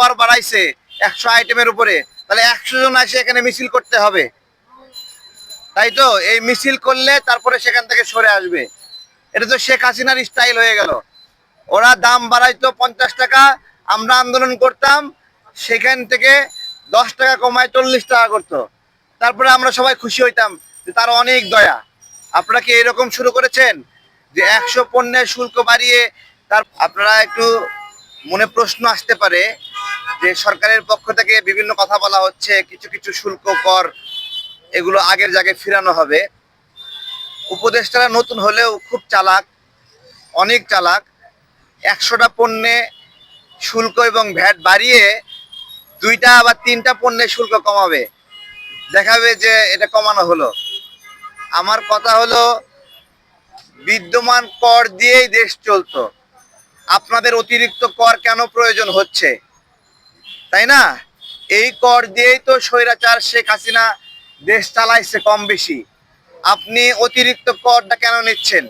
কর বাড়াইছে একশো আইটেমের উপরে, তাহলে একশো জন এসে এখানে মিছিল করতে হবে। তাই তো? এই মিছিল করলে তারপরে সেখান থেকে সরে আসবে। এটা তো শেখ হাসিনার স্টাইল হয়ে গেল। ওরা দাম বাড়াইতো পঞ্চাশ টাকা, আমরা আন্দোলন করতাম, সেখান থেকে দশ টাকা কমায় চল্লিশ টাকা করতো। তারপরে আমরা সবাই খুশি হইতাম যে তার অনেক দয়া। আপনারা কি এরকম শুরু করেছেন? যে একশো পণ্যের শুল্ক বাড়িয়ে তার আপনারা একটু মনে প্রশ্ন আসতে পারে যে সরকারের পক্ষ থেকে বিভিন্ন কথা বলা হচ্ছে, কিছু কিছু শুল্ক কর, এগুলো আগের জায়গায় ফিরানো হবে। উপদেষ্টারা নতুন হলেও খুব চালাক, অনেক চালাক। একশোটা পণ্যে শুল্ক এবং ভ্যাট বাড়িয়ে দুইটা বা তিনটা পণ্যের শুল্ক কমাবে। দেখাবে যে এটা কমানো হলো। আমার কথা হলো, বিদ্যমান কর দিয়েই দেশ চলতো। আপনাদের অতিরিক্ত কর কেন প্রয়োজন হচ্ছে? তাই না? এই কর দিয়েই তো স্বৈরাচার শেখ হাসিনা দেশ চালাইছে কম বেশি। আপনি অতিরিক্ত করটা কেন নিচ্ছেন?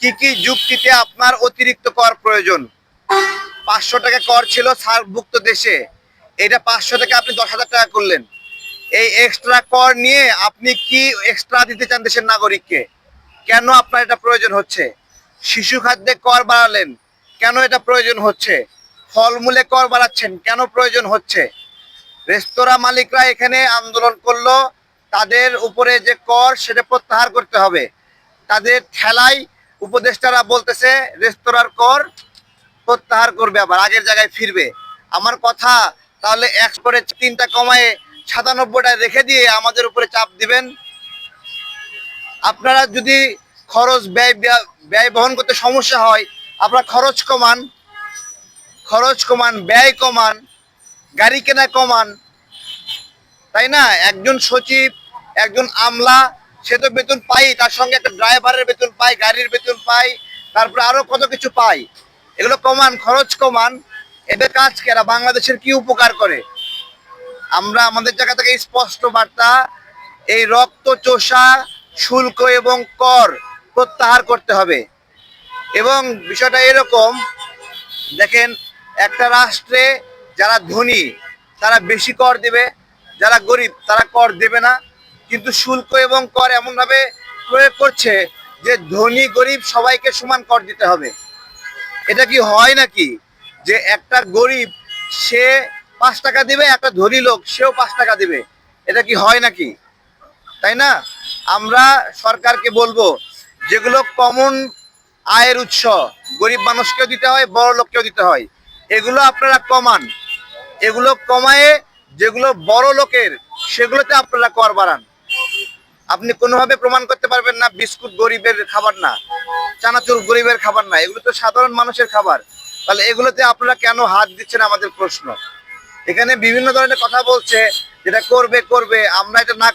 কি কি যুক্তিতে আপনার অতিরিক্ত কর প্রয়োজন? পাঁচশো টাকা কর ছিল সার্কভুক্ত দেশে। এটা পাঁচশো টাকা আপনি দশ হাজার টাকা করলেন। এই এক্সট্রা কর নিয়ে আপনি কি এক্সট্রা দিতে চান দেশের নাগরিককে? কেন আপনার এটা প্রয়োজন হচ্ছে? শিশু খাদ্যে কর বাড়ালেন। কেন এটা প্রয়োজন হচ্ছে? ফলমূলে কর বাড়াচ্ছেন। কেন প্রয়োজন হচ্ছে? রেস্তোরাঁ মালিকরা এখানে আন্দোলন করল। তাদের উপরে যে কর, সেটা প্রত্যাহার করতে হবে। তাদের ঠেলায় উপদেষ্টারা বলতেছে, রেস্তোরাঁর কর প্রত্যাহার করবে আবার, আগের জায়গায় ফিরবে। আমার কথা, তাহলে এক করে তিনটা কমায় সাতানব্বইটা রেখে দিয়ে আমাদের উপরে চাপ দিবেন? আপনারা যদি খরচ ব্যয়- ব্যয় বহন করতে সমস্যা হয়, আপনারা খরচ কমান। খরচ কমান, ব্যয় কমান, গাড়ি কেনা কমান, তাই না? একজন সচিব, একজন আমলা, সে তো বেতন পাই তার সঙ্গে একটা ড্রাইভারের বেতন পাই গাড়ির বেতন পাই তারপরে আরও কত কিছু পাই এগুলো কমান, খরচ কমান, এদের কাজ কেরা বাংলাদেশের কি উপকার করে? আমরা আমাদের জায়গা থেকে স্পষ্ট বার্তা, এই রক্ত চোষা শুল্ক এবং কর প্রত্যাহার করতে হবে। এবং বিষয়টা এরকম, দেখেন একটা রাষ্ট্রে যারা ধনী, তারা বেশি কর দেবে, যারা গরিব, তারা কর দেবে না। কিন্তু শুল্ক এবং কর এমনভাবে প্রয়োগ করছে যে ধনী, গরিব সবাইকে সমান কর দিতে হবে। এটা কি হয় নাকি? যে একটা গরিব, সে পাঁচ টাকা দিবে, একটা ধনী লোক, সেও পাঁচ টাকা দিবে। এটা কি হয় নাকি? তাই না? আমরা সরকারকে বলব, যেগুলো কমন আয়ের উৎস, গরিব মানুষকেও দিতে হয়, বড় লোককেও দিতে হয়। এগুলো আপনারা কমান। এগুলো কমায়ে যেগুলো বড় লোকের, সেগুলোতে আপনারা কর বাড়ান। আপনি কোনোভাবে প্রমাণ করতে পারবেন না, বিস্কুট গরিবের খাবার না, চানাচুর গরিবের খাবার না, এগুলো তো সাধারণ মানুষের খাবার। তাহলে এগুলোতে আপনারা কেন হাত দিচ্ছেন আমাদের প্রশ্ন? এখানে বিভিন্ন ধরনের কথা বলছে, যেটা করবে করবে, আমরা এটা না